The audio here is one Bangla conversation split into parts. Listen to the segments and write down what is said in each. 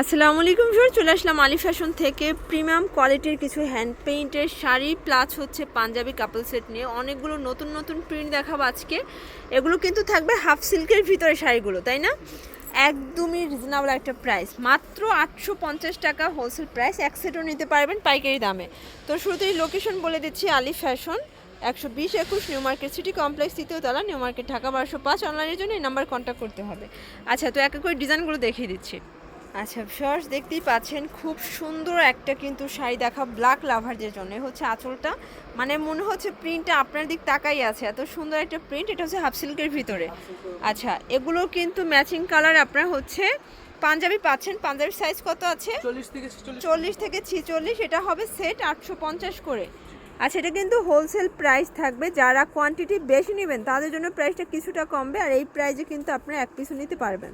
আসসালামু আলাইকুম স্যার চলে আসলাম আলি ফ্যাশন থেকে। প্রিমিয়াম কোয়ালিটির কিছু হ্যান্ড পেইন্টের শাড়ি, প্লাস হচ্ছে পাঞ্জাবি কাপল সেট নিয়ে অনেকগুলো নতুন নতুন প্রিন্ট দেখাবো আজকে। এগুলো কিন্তু থাকবে হাফ সিল্কের ভিতরে শাড়িগুলো, তাই না? একদমই রিজনেবল একটা প্রাইস মাত্র আটশো পঞ্চাশ টাকা হোলসেল প্রাইস এক সেটও নিতে পারবেন পাইকারি দামে। তো শুরুতেই লোকেশন বলে দিচ্ছি আলি ফ্যাশন, একশো বিশ একুশ নিউ মার্কেট সিটি কমপ্লেক্স তৃতীয় তলা নিউ মার্কেট ঢাকা বারোশো পাঁচ। অনলাইনের জন্য এই নাম্বার কন্ট্যাক্ট করতে হবে। আচ্ছা তো এক এক করে ডিজাইনগুলো দেখিয়ে দিচ্ছি। আচ্ছা শর্টস দেখতেই পাচ্ছেন খুব সুন্দর একটা কিন্তু শাড়ি দেখা ব্ল্যাক লাভারদের জন্য। হচ্ছে আঁচলটা। মানে মনে হচ্ছে প্রিন্টটা আপনার দিক তাকাই আছে। এত সুন্দর একটা প্রিন্ট এটা হচ্ছে হাফ সিল্কের ভিতরে। আচ্ছা এগুলো কিন্তু ম্যাচিং কালার আপনার হচ্ছে পাঞ্জাবি পাচ্ছেন। পাঞ্জাবির সাইজ কত আছে? চল্লিশ থেকে ছেচল্লিশ। চল্লিশ থেকে ছিচল্লিশ এটা হবে সেট আটশো পঞ্চাশ করে। আচ্ছা এটা কিন্তু হোলসেল প্রাইস থাকবে। যারা কোয়ান্টিটি বেশি নেবেন তাদের জন্য প্রাইসটা কিছুটা কমবে। আর এই প্রাইসে কিন্তু আপনারা এক পিসও নিতে পারবেন।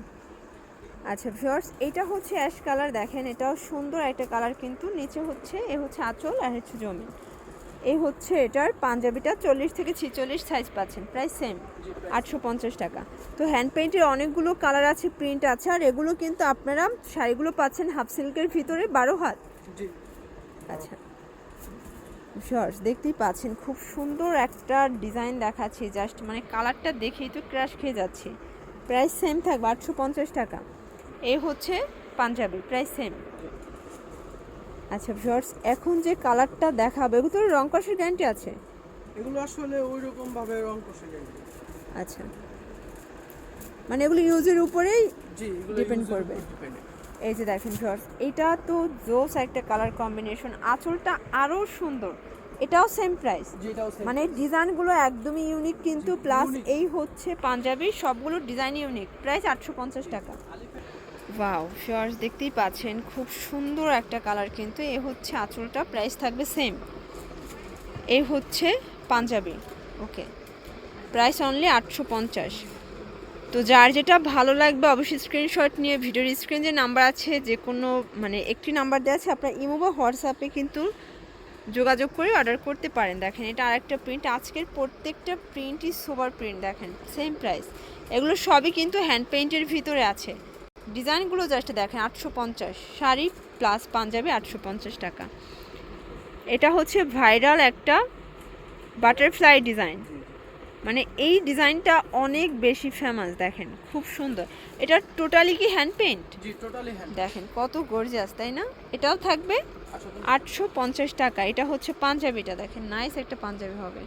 আচ্ছা ভিউয়ার্স এটা হচ্ছে অ্যাশ কালার। দেখেন এটাও সুন্দর একটা কালার কিন্তু। নিচে হচ্ছে এ হচ্ছে আঁচল আর হচ্ছে জমি এ হচ্ছে এটার পাঞ্জাবিটা চল্লিশ থেকে ছিচল্লিশ সাইজ পাচ্ছেন প্রায় সেম আটশো পঞ্চাশ টাকা। তো হ্যান্ড পেইন্টের অনেকগুলো কালার আছে প্রিন্ট আছে আর এগুলো কিন্তু আপনারা শাড়িগুলো পাচ্ছেন হাফ সিল্কের ভিতরে বারো হাত। আচ্ছা। শর্টস দেখতেই পাচ্ছেন খুব সুন্দর একটা ডিজাইন দেখাচ্ছি। জাস্ট মানে কালারটা দেখেই তো ক্র্যাশ খেয়ে যাচ্ছে। প্রাইস সেম থাকবে আটশো পঞ্চাশ টাকা। এই হচ্ছে পাঞ্জাবি প্রাইস সেম আচ্ছা শর্টস এখন যে কালারটা দেখাবে এগুলো তো রং কষের গ্যারান্টি আছে? এগুলো আসলে ওই রকম ভাবে রং কষে যায় না। আচ্ছা। মানে এগুলো ইউজের উপরেই Depend করবে। এই যে দেখেন শর্টস এটা তো জোস একটা কালার কম্বিনেশন আঁচলটা আরও সুন্দর। এটাও সেম প্রাইস জি এটাও same। মানে ডিজাইনগুলো একদমই ইউনিক কিন্তু প্লাস এই হচ্ছে পাঞ্জাবি সবগুলো ডিজাইন ইউনিক প্রাইস আটশো পঞ্চাশ টাকা। ওয়াও শিওর্স দেখতেই পাচ্ছেন, খুব সুন্দর একটা কালার কিন্তু এ হচ্ছে আঁচলটা প্রাইস থাকবে সেম এ হচ্ছে পাঞ্জাবি ওকে প্রাইস অনলি আটশো পঞ্চাশ। তো যার যেটা ভালো লাগবে অবশ্যই স্ক্রিনশট নিয়ে ভিডিওর স্ক্রিন যে নাম্বার আছে, যে কোনো মানে একটি নাম্বার দেওয়া আছে, আপনার ইমো বা হোয়াটসঅ্যাপে কিন্তু যোগাযোগ করে অর্ডার করতে পারেন। দেখেন, এটা আরেকটা প্রিন্ট আজকের প্রত্যেকটা প্রিন্টই সোবার প্রিন্ট দেখেন সেম প্রাইস এগুলো সবই কিন্তু হ্যান্ড পেইন্টের ভিতরে আছে। ডিজাইনগুলো জাস্ট দেখেন আটশো পঞ্চাশ। শাড়ি প্লাস পাঞ্জাবি আটশো পঞ্চাশ টাকা। এটা হচ্ছে ভাইরাল একটা বাটারফ্লাই ডিজাইন মানে এই ডিজাইনটা অনেক বেশি ফেমাস দেখেন খুব সুন্দর। এটা টোটালি কি হ্যান্ড পেন্ট টোটালি হ্যান্ড দেখেন কত গর্জিয়াস তাই না? এটাও থাকবে আটশো পঞ্চাশ টাকা। এটা হচ্ছে পাঞ্জাবিটা দেখেন নাইস একটা পাঞ্জাবি হবে।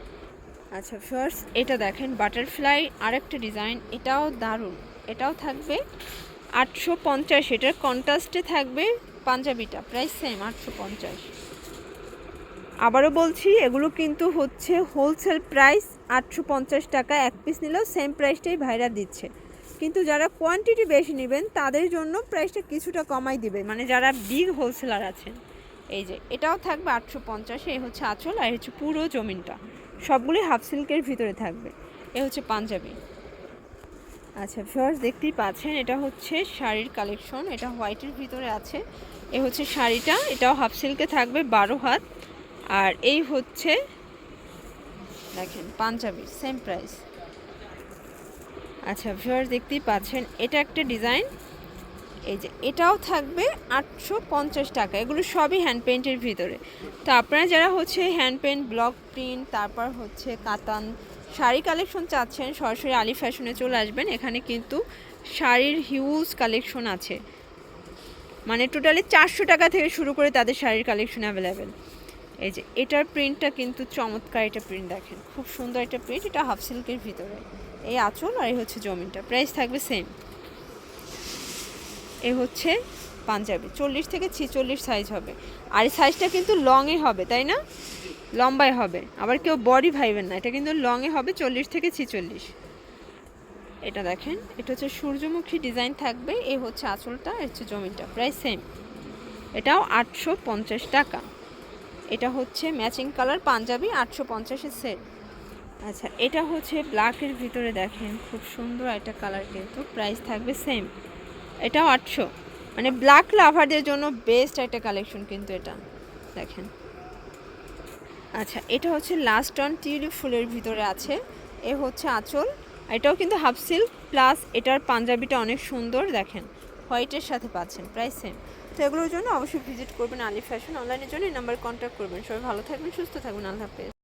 আচ্ছা ফার্স্ট এটা দেখেন বাটারফ্লাই আরেকটা ডিজাইন এটাও দারুণ। এটাও থাকবে আটশো পঞ্চাশ, এটার কন্ট্রাস্টে থাকবে পাঞ্জাবিটা প্রাইস সেম আটশো পঞ্চাশ। আবারও বলছি, এগুলো কিন্তু হচ্ছে হোলসেল প্রাইস আটশো পঞ্চাশ টাকা এক পিস নিলেও সেম প্রাইসটাই ভাইরা দিচ্ছে। কিন্তু যারা কোয়ান্টিটি বেশি নেবেন, তাদের জন্য প্রাইসটা কিছুটা কমাই দিবে। মানে যারা বিগ হোলসেলার আছেন, এই যে, এটাও থাকবে আটশো পঞ্চাশ, এই হচ্ছে আঁচল আর হচ্ছে পুরো জমিনটা। সবগুলোই হাফ সিল্কের ভিতরে থাকবে এ হচ্ছে পাঞ্জাবি। আচ্ছা ফার্স্ট দেখতেই পাচ্ছেন, এটা হচ্ছে শাড়ির কালেকশন এটা হোয়াইটের ভিতরে আছে। এ হচ্ছে শাড়িটা, এটাও হাফ সিল্কে থাকবে, বারো হাত। আর এই হচ্ছে, দেখেন, পাঞ্জাবি সেম প্রাইস আচ্ছা ভিউয়ার দেখতেই পাচ্ছেন, এটা একটা ডিজাইন এই যে, এটাও থাকবে আটশো পঞ্চাশ টাকা, এগুলো সবই হ্যান্ড পেন্টের ভিতরে। তো আপনারা যারা হচ্ছে হ্যান্ড পেন্ট ব্লক প্রিন্ট তারপর হচ্ছে কাতান শাড়ি কালেকশন চাচ্ছেন, সরাসরি আলি ফ্যাশনে চলে আসবেন। এখানে কিন্তু শাড়ির হিউজ কালেকশন আছে। মানে টোটালি চারশো টাকা থেকে শুরু করে তাদের শাড়ির কালেকশন অ্যাভেলেবেল এই যে, এটার প্রিন্টটা কিন্তু চমৎকার এটা প্রিন্ট দেখেন। খুব সুন্দর একটা প্রিন্ট এটা হাফ সিল্কের ভিতরে। এই আঁচল আর এই হচ্ছে জমিনটা। প্রাইস থাকবে সেম এ হচ্ছে পাঞ্জাবি। চল্লিশ থেকে ছিচল্লিশ সাইজ হবে। আর এই সাইজটা কিন্তু লংয়ে হবে, তাই না? লম্বায় হবে। আবার কেউ বডি ভাইবেন না, এটা কিন্তু লংয়ে হবে চল্লিশ থেকে ছিচল্লিশ। এটা দেখেন, এটা হচ্ছে সূর্যমুখী ডিজাইন থাকবে, এই হচ্ছে আঁচলটা হচ্ছে জমিটা প্রায় সেম এটাও আটশো পঞ্চাশ টাকা। এটা হচ্ছে ম্যাচিং কালার পাঞ্জাবি, আটশো পঞ্চাশের সেট আচ্ছা এটা হচ্ছে ব্ল্যাকের ভিতরে দেখেন, খুব সুন্দর একটা কালার কিন্তু প্রাইস থাকবে সেম এটাও আটশো। মানে ব্ল্যাক লাভারদের জন্য বেস্ট একটা কালেকশন কিন্তু এটা। দেখেন। আচ্ছা এটা হচ্ছে লাস্ট অন টিউলিপ ফুলের ভিতরে আছে। এ হচ্ছে আঁচল। এটাও কিন্তু হাফ সিল্ক প্লাস এটার পাঞ্জাবিটা অনেক সুন্দর, দেখেন। হোয়াইটের সাথে পাচ্ছেন প্রাইস সেম তো এগুলোর জন্য অবশ্যই ভিজিট করবেন আলি ফ্যাশন অনলাইনের জন্য, এই নাম্বার কন্ট্যাক্ট করবেন। সবাই ভালো থাকবেন, সুস্থ থাকবেন, আল্লাহ হাফেজ।